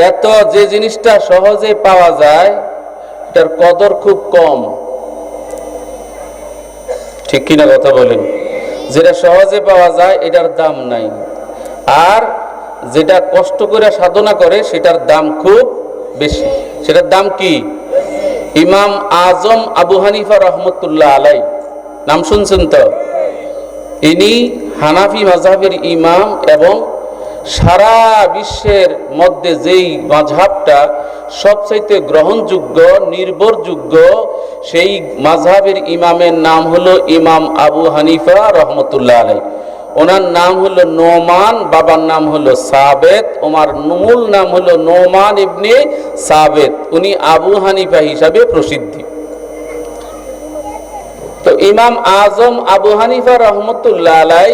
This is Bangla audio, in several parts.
এত যে জিনিসটা সহজে পাওয়া যায়, এটার কদর খুব কম। ঠিক কিনা কথা বলেন? যেটা সহজে পাওয়া যায়, এটার দাম নাই। আর যেটা কষ্ট করে সাধনা করে, সেটার দাম খুব বেশি। সেটার দাম কি? ইমাম আজম আবু হানিফা রহমতুল্লাহ আলাই। নাম শুনছেন তো? ইনি হানাফি মাঝহাবের ইমাম এবং সারা বিশ্বের মধ্যে যেই মাঝহাবটা সবচাইতে গ্রহণযোগ্য, নির্ভরযোগ্য, সেই মাঝহাবের ইমামের নাম হলো ইমাম আবু হানিফা রহমতুল্লাহ আলাই ওনার নাম হলো নোমান, বাবার নাম হলো সাবেত। ওমার মূল নাম হলো নোমান ইবনে সাবেত। উনি আবু হানিফা হিসাবে প্রসিদ্ধি। তো ইমাম আজম আবু হানিফা রহমতুল্লাহ আলাই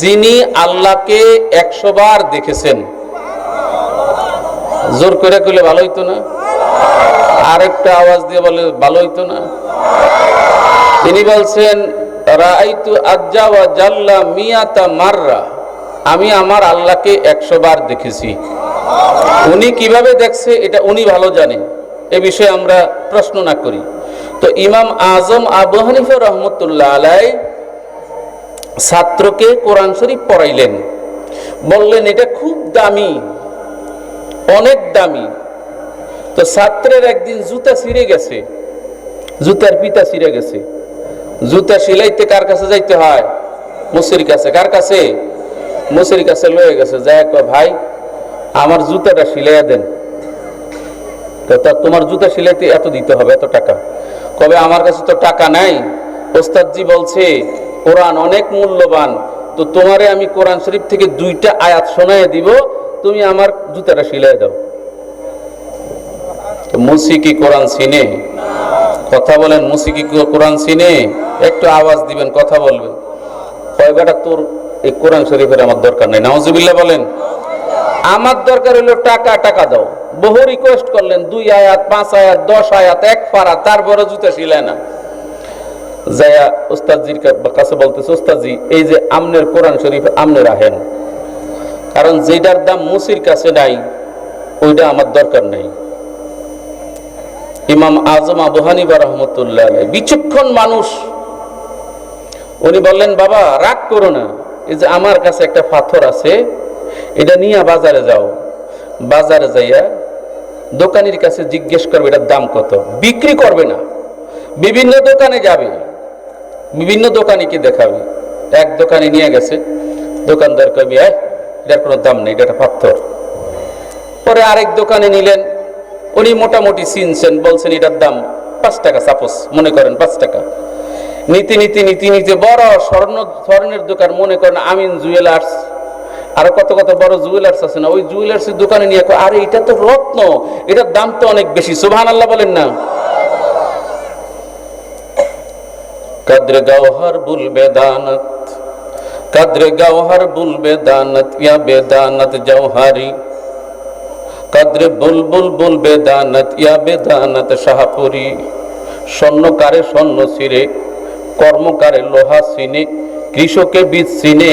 যিনি আল্লাহকে একশো বার দেখেছেন। জোর করে করলে ভালো হইতো না? আরেকটা আওয়াজ দিয়ে বলে, ভালো হইতো না? তিনি বলছেন আজ্জা মাররা। আমি আমার আল্লাহকে একশো বার দেখেছি। উনি কীভাবে দেখছে, এটা উনি ভালো জানেন এ বিষয়ে আমরা প্রশ্ন না করি। তো ইমাম আজম আবু হানিফা রহমতুল্লাহ আলাই ছাত্রকে কোরআন শরীফ পড়াইলেন। বললেন, এটা খুব দামি, অনেক দামি। তো ছাত্রের একদিন জুতা ছিঁড়ে গেছে। জুতার পিতা ছিঁড়ে গেছে। জুতা সিলাইতে কার কাছে যাইতে হয়? মুসির কাছে। কার কাছে? মুসির কাছে লয়ে গেছে। যাই ভাই, আমার জুতাটা সিলাইয়া দেন। তো তা তোমার জুতা সিলাইতে এত দিতে হবে, এত টাকা। কবে? আমার কাছে তো টাকা নাই। ওস্তাদজি বলছে কোরআন অনেক মূল্যবান। তো তোমারে আমি কোরআন শরীফ থেকে দুইটা আয়াত শোনায় দিব, তুমি আমার জুতাটা সিলাই দাও। তো মুসি কি কোরআন সিনে? কথা বলেন মুসি কি কোরআন সিনে? একটু আওয়াজ দিবেন, কথা বলবেন। কয়গাটা তোর এই কোরআন শরীফের আমার দরকার নেই। নাউজুবিল্লাহ বলেন, আমার দরকার হলো টাকা টাকা দাও। বহু রিকোয়েস্ট করলেন, দুই আয়াত, পাঁচ আয়াত, দশ আয়াত, এক পারা তারপরে জুতা সিলায় না। যায়া উস্তাদজির কাছে বলতেছে, উস্তাদজি, এই যে আমনের কোরআন শরীফ আমনে রাহেন কারণ যেটার দাম মুসির কাছে নাই, ওইটা আমার দরকার নাই। ইমাম আজম আবু হানিবা রহমতুল্লাহ বিচক্ষণ মানুষ। উনি বললেন, বাবা, রাগ করো না। এই যে আমার কাছে একটা পাথর আছে, এটা নিয়ে বাজারে যাও। বাজারে যাইয়া দোকানির কাছে জিজ্ঞেস করবে, এটার দাম কত? বিক্রি করবে না। বিভিন্ন দোকানে যাবে। বিভিন্ন দোকানিকে দেখাবে? এক দোকানে নিয়ে গেছে। দোকানদার কবি আয় এটার কোনো দাম নেই, এটা পাথর। পরে আরেক দোকানে নিলেন। উনি মোটামুটি চিনছেন, বলছেন, এটার দাম পাঁচ টাকা, সাপোজ, মনে করেন পাঁচ টাকা। নীতি নীতি নীতি নীতি, বড় স্বর্ণ, স্বর্ণের দোকান, মনে করেন আমিন জুয়েলার্স। আরও কত কত বড় জুয়েলার্স আছে না? ওই জুয়েলার্স দোকানে নিয়ে আরে, এটা তো রত্ন, এটার দাম তো অনেক বেশি। সুবহান আল্লাহ বলেন না। কদ্র গৌহর বুল বেদানত, কদ্র গৌহর বুল বেদানত, ইয়া বেদানত জৌহারি কদ্র বুলবুল বুল বেদানত, ইয়া বেদানত শাহপুরি। স্বর্ণকারে স্বর্ণ সিরে কর্মকারে লোহা সিনে কৃষকে বীজ সিনে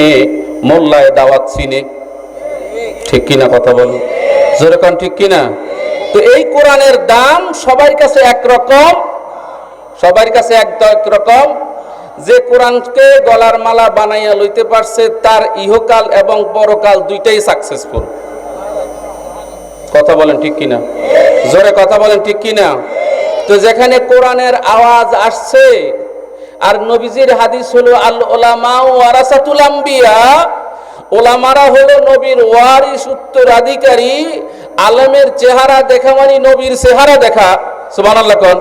মোল্লায় দাওয়াত সিনে ঠিক কিনা কথা বলুন যেরকম ঠিক কিনা? তো এই কোরআনের দাম সবার কাছে একরকম। সবার কাছে এক রকম। যে কোরআনকে গলার মালা বানাইয়া লইতে পারছে, তার ইহকাল এবং পরকাল দুইটাই সাকসেসফুল কথা বলেন ঠিক কিনা? জোরে কথা বলেন ঠিক কিনা? তো যেখানে কোরআনের আওয়াজ আসছে, আর নবীজির হাদিস হলো, আল ওলামা ওয়ারাসাতুল আম্বিয়া। ওলামারা হলো নবীর ওয়ারিস উত্তরাধিকারী, আলমের চেহারা দেখা মানে নবীর চেহারা দেখা। সুবহানাল্লাহ কোন?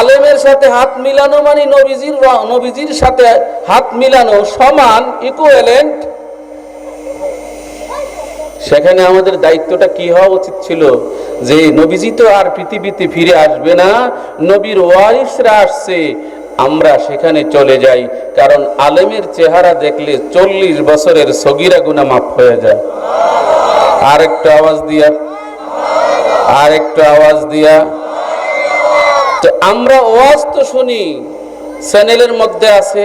আলেমের সাথে হাত মিলানো মানে নবীজির নবীজির সাথে হাত মিলানো সমান ইকুয়ালেন্ট সেখানে আমাদের দায়িত্বটা কি হওয়া উচিত ছিল? যে নবীজি তো আর পৃথিবীতে ফিরে আসবে না, নবীর ওয়ারিসরা আসছে, আমরা সেখানে চলে যাই, কারণ আলেমের চেহারা দেখলে চল্লিশ বছরের সগিরা গুনা মাফ হয়ে যায়। আর একটু আওয়াজ দিয়া আর একটু আওয়াজ দিয়া। তো আমরা ওয়াজ তো শুনি, চ্যানেলের মধ্যে আছে,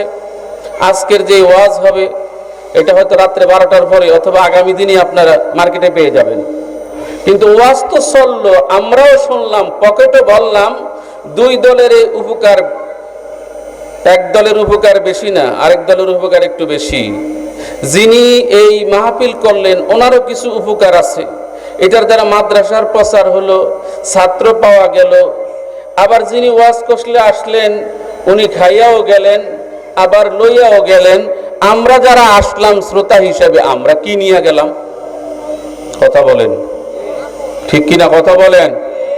আজকের যে ওয়াজ হবে, এটা হয়তো রাত্রে বারোটার পরে অথবা আগামী দিনে আপনারা মার্কেটে পেয়ে যাবেন। কিন্তু ওয়াজ তো চলল, আমরাও শুনলাম পকেটে বললাম, দুই দলের উপকার, এক দলের উপকার বেশি না, আরেক দলের উপকার একটু বেশি। যিনি এই মাহফিল করলেন, ওনারও কিছু উপকার আছে। এটার দ্বারা মাদ্রাসার প্রচার হলো, ছাত্র পাওয়া গেল আবার যিনি ওয়াজ কষলে আসলেন, উনি খাইয়াও গেলেন, আবার লইয়াও গেলেন। আমরা যারা আসলাম, শ্রোতা হিসাবে আমরা কি নিয়ে গেলাম? কথা বলেন। ঠিক কিনা কথা বলেন?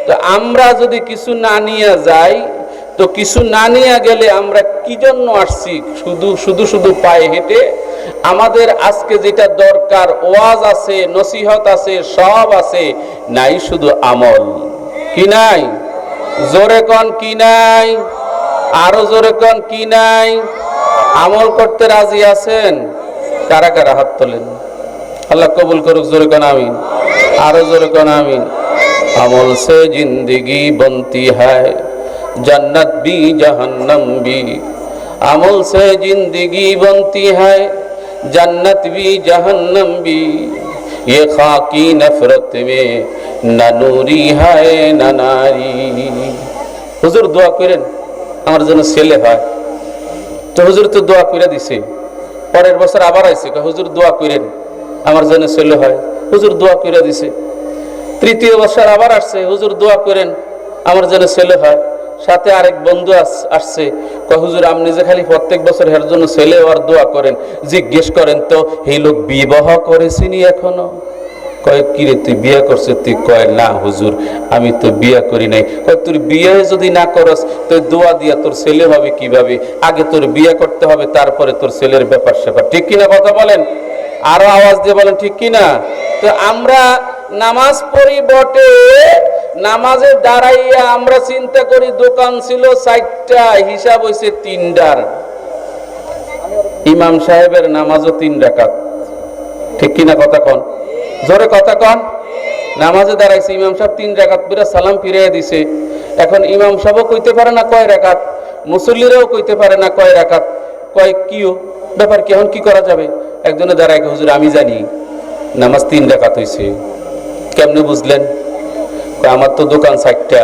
তো আমরা যদি কিছু না নিয়ে যাই, তো কিছু না নিয়ে গেলে আমরা কি জন্য আসছি? শুধু শুধু শুধু পায়ে হেঁটে? আমাদের আজকে যেটা দরকার, ওয়াজ আছে, নসিহত আছে, সব আছে, নাই শুধু আমল। কি নাই? জোরে কন কি নাই? আরও জোরে কন কি নাই? আমল করতে রাজি আছেন? কারা কারা হাত তোলেন? আল্লাহ কবুল করুক, জোরে কন আমিন। আরও জোরে কন আমিন। আমল সে জিন্দিগি বন্তি হায়, জান্নাত বি জাহান্নাম বি। আমল সে জিন্দিগি বন্তি হায়, জান্নাত বি জাহান্নাম বি। ইয়ে খাকি নফরত মে, না नूरी হায়, না নারী। হুজুর দোয়া করেন আমার জন্য ছেলে হয়। তো হুজুর তো দোয়া করে দিছে। পরের বছর আবার কয়, হুজুর দোয়া করেন আমার জন্য ছেলে হয়। হুজুর দোয়া করে দিছে। তৃতীয় বছর আবার আসছে হুজুর দোয়া করেন আমার যেন ছেলে হয়। সাথে আরেক বন্ধু আস- আসছে হুজুর আপনি যে খালি প্রত্যেক বছর এর জন্য ছেলে আর দোয়া করেন জিজ্ঞেস করেন তো এই লোক বিবাহ করেছিনি এখনও? কয়, কিরে, তুই বিয়ে করছে তুই কয়, না, হুজুর, আমি তো বিয়ে করি নাই। কয়, তোর বিয়ে যদি না করস তো দোয়া দিয়া তোর ছেলে হবে কীভাবে? আগে তোর বিয়ে করতে হবে, তারপরে তোর ছেলের ব্যাপার স্যাপার ঠিক কিনা কথা বলেন? আরও আওয়াজ দিয়ে বলেন, ঠিক কিনা? তো আমরা নামাজ পড়ি বটে, নামাজে দাঁড়াইয়া আমরা চিন্তা করি, দোকান ছিল চারটা, হিসাব হইছে তিনটার। ইমাম সাহেবের নামাজও তিন রাকাত ঠিক কিনা কথা কন? জোরে কথা কন। নামাজে দাঁড়াইছে, ইমাম সাহেব তিন রাকাত পিরা সালাম ফিরিয়ে দিছে। এখন ইমাম সাহেবও কইতে পারে না কয় রাকাত মুসল্লিরাও কইতে পারে না কয় রাকাত কয় কিও ব্যাপার কি, এখন কি করা যাবে? একজনে দাঁড়ায় হুজুর, আমি জানি, নামাজ তিন রাকাত হইছে। কেমনে বুঝলেন? আমার তো দোকান চারটা।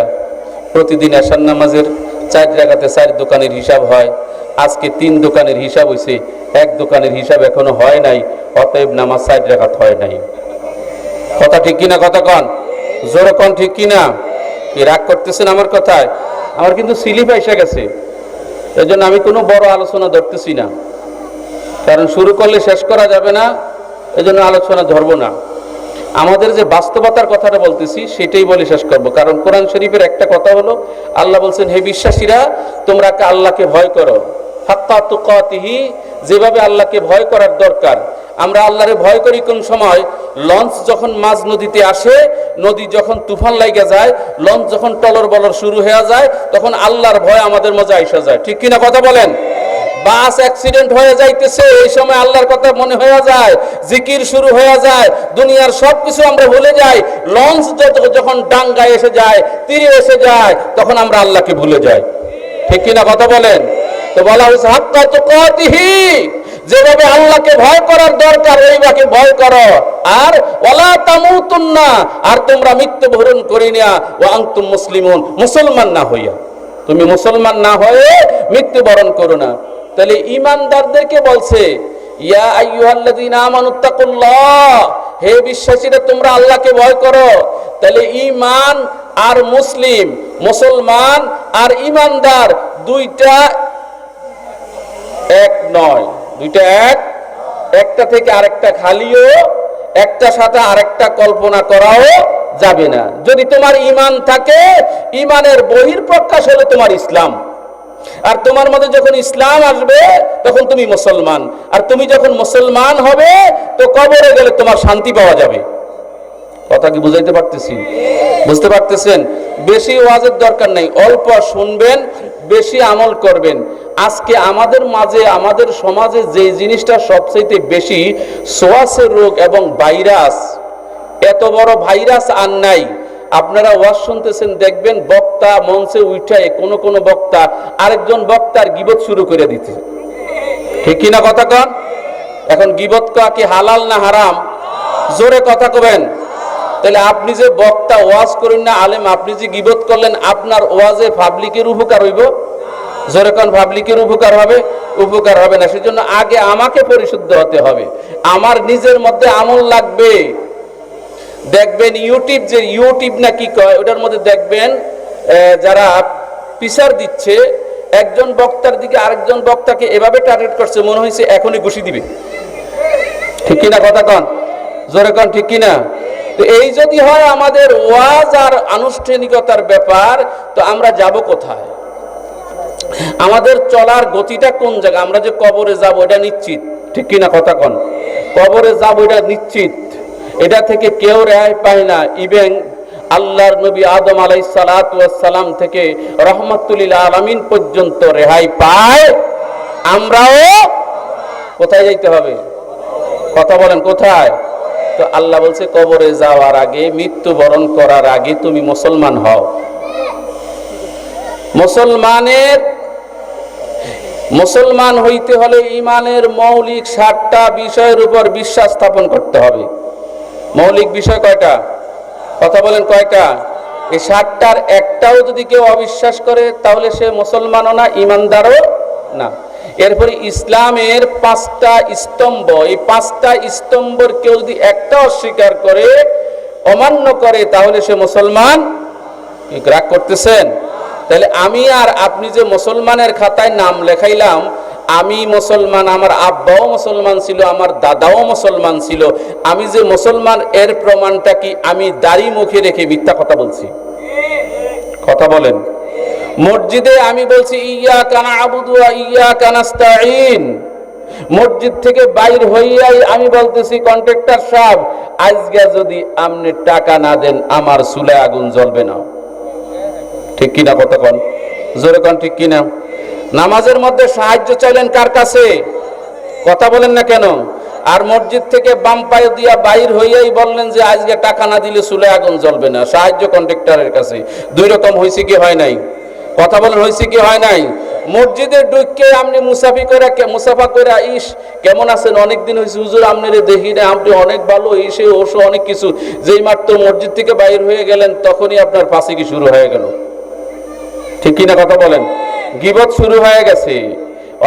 প্রতিদিন আসার নামাজের চার জায়গাতে চার দোকানের হিসাব হয়। আজকে তিন দোকানের হিসাব হইছে। এক দোকানের হিসাব এখনও হয় নাই, অতএব নামাজ চার রাকাত হয় নাই। কথা ঠিক কিনা কথা কন? জোরে কন ঠিক কিনা? কি রাগ করতেছেন আমার কথায়? আমার কিন্তু স্লিপ এসে গেছে। এই জন্য আমি কোনো বড় আলোচনা ধরতেছি না। কারণ শুরু করলে শেষ করা যাবে না এই জন্য আলোচনা ধরবো না। আমাদের যে বাস্তবতার কথাটা বলতেছি, সেটাই বলে শেষ করব। কারণ কোরআন শরীফের একটা কথা হলো, আল্লাহ বলছেন, হে বিশ্বাসীরা, তোমরা আল্লাহকে ভয় করো? হাত্তা তুকাতিহি, যেভাবে আল্লাহকে ভয় করার দরকার আমরা আল্লাহরে ভয় করি কোন সময়? লঞ্চ যখন মাঝ নদীতে আসে, নদী যখন তুফান লাইগা যায়, লঞ্চ যখন টলর বলর শুরু হয়ে যায়, তখন আল্লাহর ভয় আমাদের মজা আইসা যায়। ঠিক কিনা কথা বলেন? বাস অ্যাক্সিডেন্ট হয়ে যাইতেছে, এই সময় আল্লাহর কথা মনে হয়ে যায়, জিকির শুরু হয়ে যায়, দুনিয়ার সব কিছু আমরা ভুলে যাই, লঞ্চ যখন ডাঙ্গায় এসে যায়, তীরে এসে যায়, তখন আমরা আল্লাহকে ভুলে যাই। ঠিক কিনা কথা বলেন? তো বলা হয়েছে, হাক্কা তো কতিহি যেভাবে আল্লাহকে ভয় করার দরকার এইভাবে ভয় করো। আর ওলা তামুতুন্না, আর তোমরা মৃত্যু মৃত্যুবরণ করি না। ও আংতুম মুসলিমুন, মুসলমান না হইয়া। তুমি মুসলমান না হয়ে মৃত্যুবরণ করো না। তাহলে ইমানদারদেরকে বলছে, ইয়া হে বিশ্বাসীরা, তোমরা আল্লাহকে ভয় করো। তাহলে ঈমান আর মুসলিম, মুসলমান আর ইমানদার দুইটা এক নয়। দুইটা এক, একটা থেকে আরেকটা খালিও, একটা সাথে আরেকটা কল্পনা করাও যাবে না। যদি তোমার ইমান থাকে ইমানের বহির প্রকাশ হলো তোমার ইসলাম। আর তোমার মধ্যে যখন ইসলাম আসবে, তখন তুমি মুসলমান। আর তুমি যখন মুসলমান হবে, তো কবরে গেলে তোমার শান্তি পাওয়া যাবে। কথা কি বুঝাইতে পারতেছি? বুঝতে পারতেছেন? বেশি ওয়াজের দরকার নেই, অল্প শুনবেন বেশি আমল করবেন। আজকে আমাদের মাঝে, আমাদের সমাজে যে জিনিসটা সবচেয়ে বেশি, সোয়াসের রোগ এবং ভাইরাস। এত বড় ভাইরাস আর নাই। আপনারা ওয়াজ শুনতেছেন, দেখবেন বক্তা মঞ্চে উঠায় কোন কোন বক্তা আরেকজন বক্তার গিবত শুরু করে দিতে ঠিক কিনা কথা কন? এখন গিবত করা কি হালাল না হারাম? জোরে কথা কবেন। তাহলে আপনি যে বক্তা ওয়াজ করেন না, আলেম, আপনি যে গিবত করলেন, আপনার ওয়াজে পাবলিকের উপকার হইব? যেরকম পাবলিকের উপকার হবে? উপকার হবে না। সেজন্য আগে আমাকে পরিশুদ্ধ হতে হবে। আমার নিজের মধ্যে আমল লাগবে। দেখবেন ইউটিউব যে ইউটিউব না কি কয়, ওটার মধ্যে দেখবেন যারা পিসার দিচ্ছে, একজন বক্তার দিকে আরেকজন বক্তাকে এভাবে টার্গেট করছে, মনে হয়েছে এখনই ঘুষি দিবে। ঠিক কিনা কথা কন? জোরে কন, ঠিক কিনা? তো এই যদি হয় আমাদের ওয়াজ আর আনুষ্ঠানিকতার ব্যাপার, তো আমরা যাব কোথায়? আমাদের চলার গতিটা কোন জায়গা আমরা যে কবরে যাব, এটা নিশ্চিত। ঠিক কিনা কথা কন? কবরে যাব, এটা নিশ্চিত। এটা থেকে কেউ রেহাই পায় না। ইভেন আল্লাহর নবী আদম আলাই সালাম থেকে রহমতুল্লিল আলমিন পর্যন্ত রেহাই পায়। আমরাও কোথায় যাইতে হবে? কথা বলেন, কোথায়? তো আল্লাহ বলছে, কবরে যাওয়ার আগে, মৃত্যুবরণ করার আগে তুমি মুসলমান হও। মুসলমানের, মুসলমান হইতে হলে ইমানের মৌলিক সাতটা বিষয়ের উপর বিশ্বাস স্থাপন করতে হবে। মৌলিক বিষয় কয়টা? কথা বলেন কয়টা? এই সাতটার একটাও যদি কেউ অবিশ্বাস করে, তাহলে সে মুসলমানও না, ইমানদারও না। এরপরে ইসলামের পাঁচটা স্তম্ভ, এই পাঁচটা স্তম্ভের কেউ যদি একটা অস্বীকার করে, অমান্য করে, তাহলে সে মুসলমান রাগ করতেছেন। তাহলে আমি আর আপনি যে মুসলমানের খাতায় নাম লেখাইলাম, আমি মুসলমান, আমার আব্বাও মুসলমান ছিল, আমার দাদাও মুসলমান ছিল, আমি যে মুসলমান, এর প্রমাণটা কি আমি দাড়ি মুখে রেখে মিথ্যা কথা বলছি? কথা বলেন। মসজিদে আমি বলছি ইয়া কানা আবুদু ইয়া কানাস্তাইন মসজিদ থেকে বাইর হইয়াই আমি বলতেছি, কন্ট্রাক্টর সাহেব, আজকে যদি আপনি টাকা না দেন, আমার চুলে আগুন জ্বলবে না। ঠিক কিনা কত কন জোরে কন ঠিক কিনা? নামাজের মধ্যে সাহায্য চাইলেন কার কাছে? কথা বলেন না কেন? আর মসজিদ থেকে বাম পায়ে দিয়া বাইর হইয়াই বললেন যে, আজকে টাকা না দিলে চুলে আগুন জ্বলবে না। সাহায্য কন্ট্রাক্টরের কাছে। দুই রকম হয়েছে কি হয় নাই? কথা বলেন হয়েছে কি, হয় নাই? মসজিদের ঢুকে আপনি মুসাফি করে মুসাফা করে, ইস, কেমন আছেন? অনেক দিন হয়েছে হুজুর আপনারে দেখি না আপনি অনেক ভালো, ইসে, ওসো, অনেক কিছু। যেই মাত্র মসজিদ থেকে বাইর হয়ে গেলেন, তখনই আপনার পাশে কি শুরু হয়ে গেল। ঠিক কিনা কথা বলেন? গিবত শুরু হয়ে গেছে,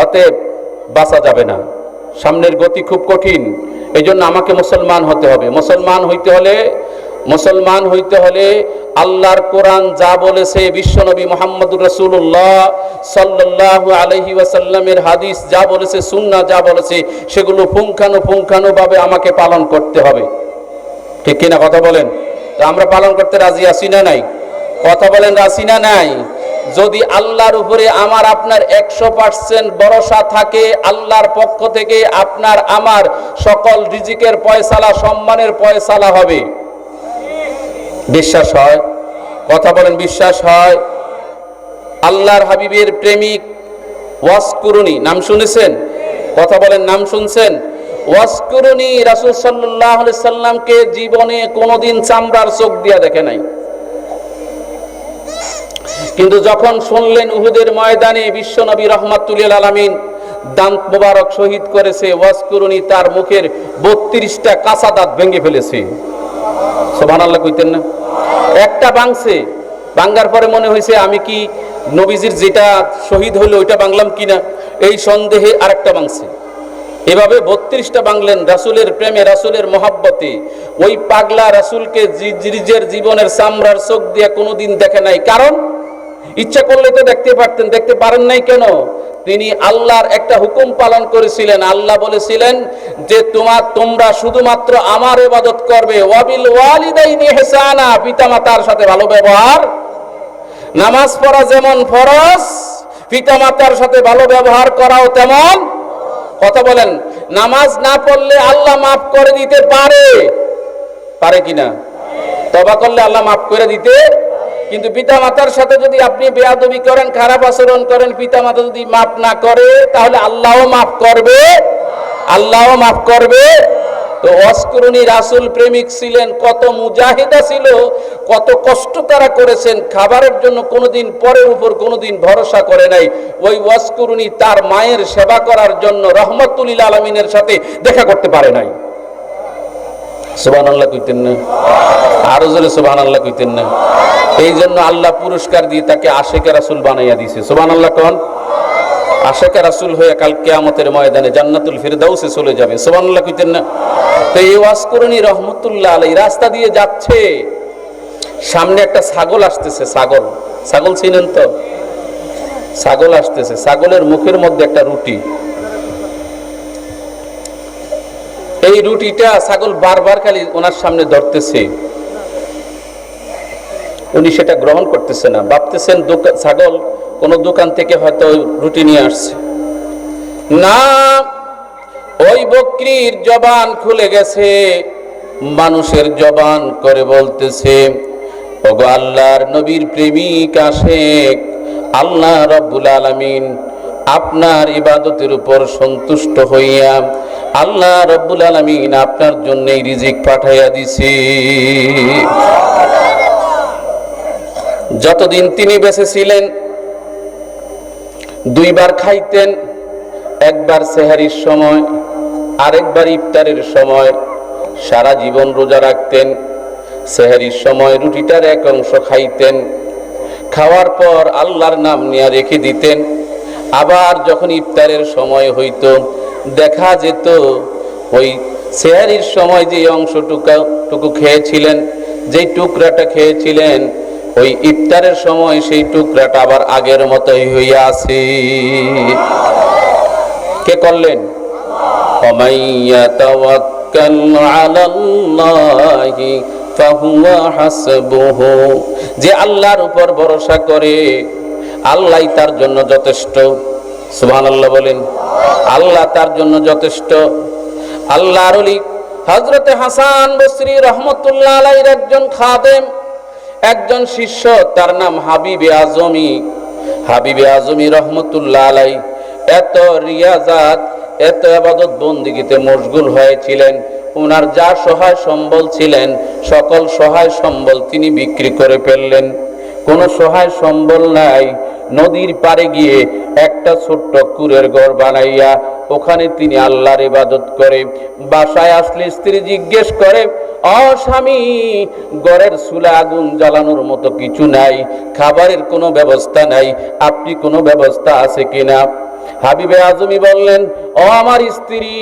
অতএব বাঁচা যাবে না। সামনের গতি খুব কঠিন এই জন্য আমাকে মুসলমান হতে হবে। মুসলমান হইতে হলে মুসলমান হইতে হলে আল্লাহর কোরআন যা বলেছে বিশ্বনবী মোহাম্মদুর রসুল্লাহ সাল্লাহ আলহি ওয়াসাল্লামের হাদিস যা বলেছে সুন্না যা বলেছে, সেগুলো পুঙ্খানু পুঙ্খানু ভাবে আমাকে পালন করতে হবে। ঠিক কিনা কথা বলেন? তো আমরা পালন করতে রাজি আছি না নাই? কথা বলেন, রাজি না নাই? যদি আল্লাহর উপরে আমার আপনার একশো পার্সেন্ট ভরসা থাকে, আল্লাহর পক্ষ থেকে আপনার আমার সকল রিজিকের পয়সালা, সম্মানের পয়সালা হবে। বিশ্বাস হয়। কথা বলেন, বিশ্বাস হয়। আল্লাহর হাবিবের প্রেমিক ওয়াসকুরুনি, নাম শুনেছেন? কথা বলেন, নাম শুনছেন? ওয়াসকুরুনি রাসূল আলাইহি সাল্লামকে জীবনে কোনোদিন চামড়ার চোখ দিয়া দেখে নাই। কিন্তু যখন শুনলেন উহুদের ময়দানে বিশ্বনবী রহমাতুল্লিল আলামিন দান্ত মোবারক শহীদ করেছে, ওয়াসকুরুনি তার মুখের বত্রিশটা কাঁচা দাঁত ভেঙে ফেলেছে। আল্লাহ কইতেন না। একটা বাংছে, বাঙ্গার পরে মনে হয়েছে আমি কি নবীজির যেটা শহীদ হলো ওইটা বাংলাম কিনা? এই সন্দেহে আরেকটা বাংছে। এভাবে বত্রিশটা বাংলেন রাসুলের প্রেমে, রাসুলের মহাব্বতে। ওই পাগলা রাসুলকে নিজের জীবনের চামড়ার চোখ দিয়ে কোনোদিন দেখে নাই। কারণ? ইচ্ছা করলে তো দেখতে পারতেন, দেখতে পারেন নাই কেন? তিনি আল্লাহর একটা হুকুম পালন করেছিলেন। আল্লাহ বলেছিলেন যে তোমার, তোমরা শুধুমাত্র আমার ইবাদত করবে। ওয়াবিল ওয়ালিদাইনি ইহসানা, পিতামাতার সাথে ভালো ব্যবহার। নামাজ পড়া যেমন ফরজ, পিতামাতার সাথে ভালো ব্যবহার করাও তেমন। কথা বলেন, নামাজ না পড়লে আল্লাহ মাফ করে দিতে পারে। পারে কিনা? তবা করলে আল্লাহ মাফ করে দিতে কিন্তু পিতা মাতার সাথে যদি আপনি বেয়াদবি করেন, খারাপ আচরণ করেন পিতা মাতা যদি মাফ না করে, তাহলে আল্লাহও মাফ করবে, আল্লাহও মাফ করবে। তো অস্করণী রাসুল প্রেমিক ছিলেন, কত মুজাহিদা ছিল, কত কষ্ট তারা করেছেন, খাবারের জন্য কোনোদিন পরের উপর কোনোদিন ভরসা করে নাই। ওই ওয়াস্করুনি তার মায়ের সেবা করার জন্য রহমতুল্লিল আলমিনের সাথে দেখা করতে পারে নাই। সুবান আল্লাহ কইতেন না। আরও জোরে সুবাহ আল্লাহ কইতেন না। এই জন্য আল্লাহ পুরস্কার দিয়ে তাকে আশেকে রাসুল বানাইয়া দিছে। সুবাহ আল্লাহ কন? আশেকে রাসুল হয়ে কাল কেয়ামতের ময়দানে জান্নাতুল ফিরদাউসে চলে যাবে। আল্লাহ কইতেন না। তো এই রহমতুল্লাহ আলাই রাস্তা দিয়ে যাচ্ছে। সামনে একটা ছাগল আসতেছে, ছাগল। ছাগল চিনেন তো? ছাগল আসতেছে, ছাগলের মুখের মধ্যে একটা রুটি। এই রুটিটা ছাগল বারবার খালি ওনার সামনে ধরতেছে। উনি সেটা গ্রহণ করতেছে না। ভাবতেছেন দোকা- ছাগল কোন দোকান থেকে হয়তো রুটি নিয়ে আসছে। না, ওই বকরির জবান খুলে গেছে। মানুষের জবান করে বলতেছে, ওগো আল্লাহর নবীর প্রেমিক আশেক, আল্লাহ রব্বুল আলামিন আপনার ইবাদতের উপর সন্তুষ্ট হইয়া আল্লাহ রব্বুল আলামিন আপনার জন্যই রিজিক পাঠাইয়া দিছে। যতদিন তিনি বেঁচে ছিলেন দুইবার খাইতেন, একবার সেহারির সময়, আরেকবার ইফতারের সময়, সারা জীবন রোজা রাখতেন, সেহারির সময় রুটিটার এক অংশ খাইতেন, খাওয়ার পর আল্লাহর নাম নিয়ে রেখে দিতেন। আবার যখন ইফতারের সময় হইত, দেখা যেত ওই সেহারির সময় যে অংশটুকু টুকু খেয়েছিলেন, যেই টুকরাটা খেয়েছিলেন ওই ইফতারের সময় সেই টুকরাটা আবার আগের মতোই হইয়া আছে। কে করলেন? যে আল্লাহর উপর ভরসা করে, আল্লাহ তার জন্য যথেষ্ট। সুহান আল্লাহ বলেন, আল্লাহ তার জন্য যথেষ্ট। আল্লাহর হজরতে হাসান বসরি রহমতুল্লাহ আলাইর একজন খাদেম একজন শিষ্য, তার নাম হাবিবে আজমি। হাবিবে আজমি রহমতুল্লাহ আলাই এত রিয়াজাত, এত আবাদত বন্দিগিতে মশগুল হয়েছিলেন ওনার যা সহায় সম্বল ছিলেন, সকল সহায় সম্বল তিনি বিক্রি করে ফেললেন। কোনো সহায় সম্বল নাই, নদীর পাড়ে গিয়ে একটা ছোট্ট কুরের ঘর বানাইয়া, ওখানে তিনি আল্লাহর ইবাদত করে, বাসায় আসলে স্ত্রী জিজ্ঞেস করে অ স্বামী গড়ের চুলা আগুন জ্বালানোর মতো কিছু নাই, খাবারের কোনো ব্যবস্থা নাই, আপনি কোনো ব্যবস্থা আছে কিনা? হাবিবে আজমি বললেন, ও আমার স্ত্রী,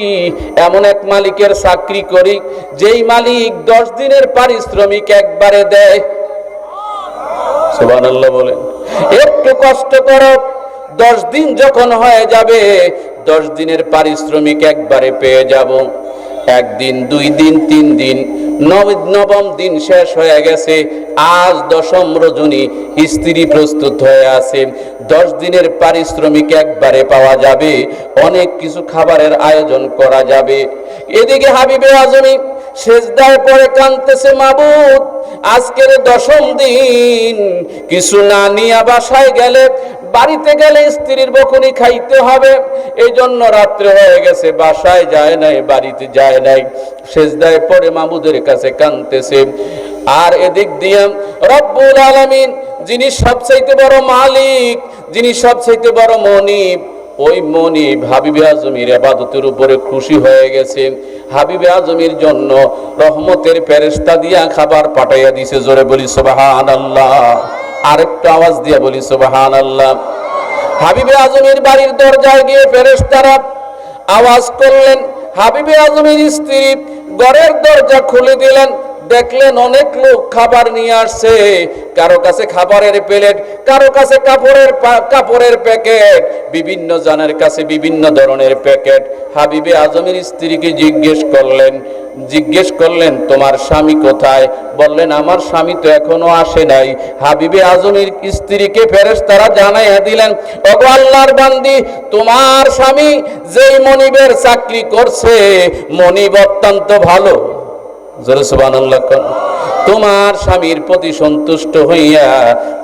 এমন এক মালিকের চাকরি করি, যেই মালিক দশ দিনের পারিশ্রমিক একবারে দেয়। বলেন, একটু কষ্ট করো, দশ দিন যখন হয়ে যাবে, দশ দিনের পারিশ্রমিক একবারে পেয়ে যাব। একদিন, দুই দিন, তিন দিন নবম দিন শেষ হয়ে গেছে। আজ দশম রজনী, স্ত্রী প্রস্তুত হয়ে আছে। দশ দিনের পারিশ্রমিক একবারে পাওয়া যাবে। অনেক কিছু খাবারের আয়োজন করা যাবে। এদিকে হাবিবে আজমি সেজদায় পরে কানতেছে মাবুদ, আজকের দশম দিন। কিছু না নিয়ে বাসায় গেলে বাড়িতে গেলে স্ত্রীর বকুনি খাইতে হবে। এই জন্য রাত্রে হয়ে গেছে, বাসায় যায় নাই, বাড়িতে যায় নাই। সেজদায় পরে মামুদের কাছে কানতেছে আর এদিক দিয়ে, রব্বুল আলামিন, যিনি সবচাইতে বড় মালিক, যিনি সবচাইতে বড় মনিব, ওই মনি হাবিবে আজমির আবাদতের উপরে খুশি হয়ে গেছে। হাবিবে আজমির জন্য রহমতের ফেরেস্তা দিয়া খাবার পাঠাইয়া দিছে, জোরে বলি সুবাহান আল্লাহ আরেকটু আওয়াজ দিয়ে বলি সুবাহান আল্লাহ হাবিবে আজমের বাড়ির দরজায় গিয়ে ফেরেস্তারা আওয়াজ করলেন, হাবিবে আজমের স্ত্রী ঘরের দরজা খুলে দিলেন দেখলেন অনেক লোক খাবার নিয়ে আসছে। কারও কাছে খাবারের প্লেট, কারও কাছে কাপড়ের কাপড়ের প্যাকেট, বিভিন্ন জনের কাছে বিভিন্ন ধরনের প্যাকেট। হাবিবে আজমের স্ত্রীকে জিজ্ঞেস করলেন জিজ্ঞেস করলেন, তোমার স্বামী কোথায়? বললেন, আমার স্বামী তো এখনও আসে নাই। হাবিবে আজমের স্ত্রীকে ফেরেস তারা জানাইয়া দিলেন, ওগো আল্লাহর বান্দি, তোমার স্বামী যেই মনিবের চাকরি করছে, মনিব অত্যন্ত ভালো। তোমার স্বামীর প্রতি সন্তুষ্ট হইয়া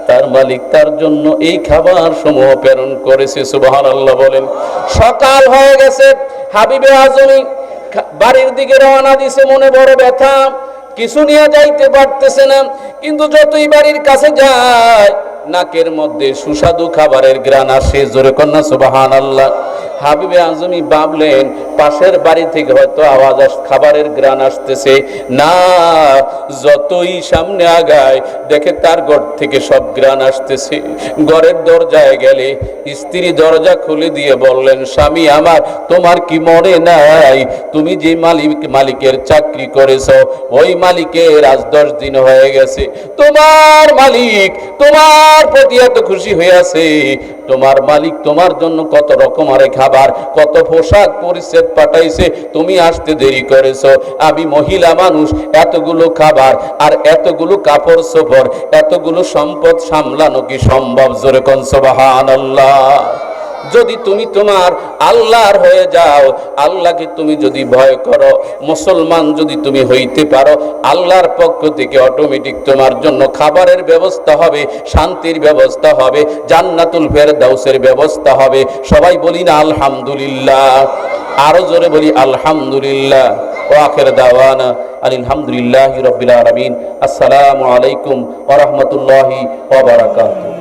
তার মালিক তার জন্য এই খাবার সমূহ প্রেরণ করেছে, সুবহানাল্লাহ বলেন। সকাল হয়ে গেছে, হাবিবে আজমি বাড়ির দিকে রওনা দিছে, মনে বড় ব্যথা। কিছু নিয়ে যাইতে পারতেছে না, কিন্তু যতই বাড়ির কাছে যায়, নাকের মধ্যে সুস্বাদু খাবারের গ্রান আসে, জোরে কন্যা সুবাহান আল্লাহ হাবিবে আজমি ভাবলেন, পাশের বাড়ি থেকে হয়তো আওয়াজ আস, খাবারের গ্রান আসতেছে। না, যতই সামনে আগায়, দেখে তার ঘর থেকে সব গ্রান আসতেছে। ঘরের দরজায় গেলে স্ত্রী দরজা খুলে দিয়ে বললেন, স্বামী আমার, তোমার কি মনে নাই? তুমি যে মালিক, মালিকের চাকরি করেছ, ওই মালিকের আজ দশ দিন হয়ে গেছে। তোমার মালিক, তোমার প্রতি এত খুশি হয়ে আছে। তোমার মালিক তোমার জন্য কত রকম রকমের খাবার কত পোশাক পরিচ্ছেদ পাঠাইছে, তুমি আসতে দেরি করেছ। আমি মহিলা মানুষ, এতগুলো খাবার আর এতগুলো কাপড় সফর এতগুলো সম্পদ সামলানো কি সম্ভব? জোরে কনসবাহান সুবহানাল্লাহ। যদি তুমি তোমার আল্লাহর হয়ে যাও, আল্লাহকে তুমি যদি ভয় করো, মুসলমান যদি তুমি হইতে পারো, আল্লাহর পক্ষ থেকে অটোমেটিক তোমার জন্য খাবারের ব্যবস্থা হবে, শান্তির ব্যবস্থা হবে, জান্নাতুল ফেরদাউসের ব্যবস্থা হবে। সবাই বলি না, আলহামদুলিল্লাহ। আরও জোরে বলি, আলহামদুলিল্লাহ। ও আখের দাওয়ানা, আলহামদুলিল্লাহ রবিল আলমিন। আসসালামু আলাইকুম ওরহমতুল্লাহি ওবরাকাতুহ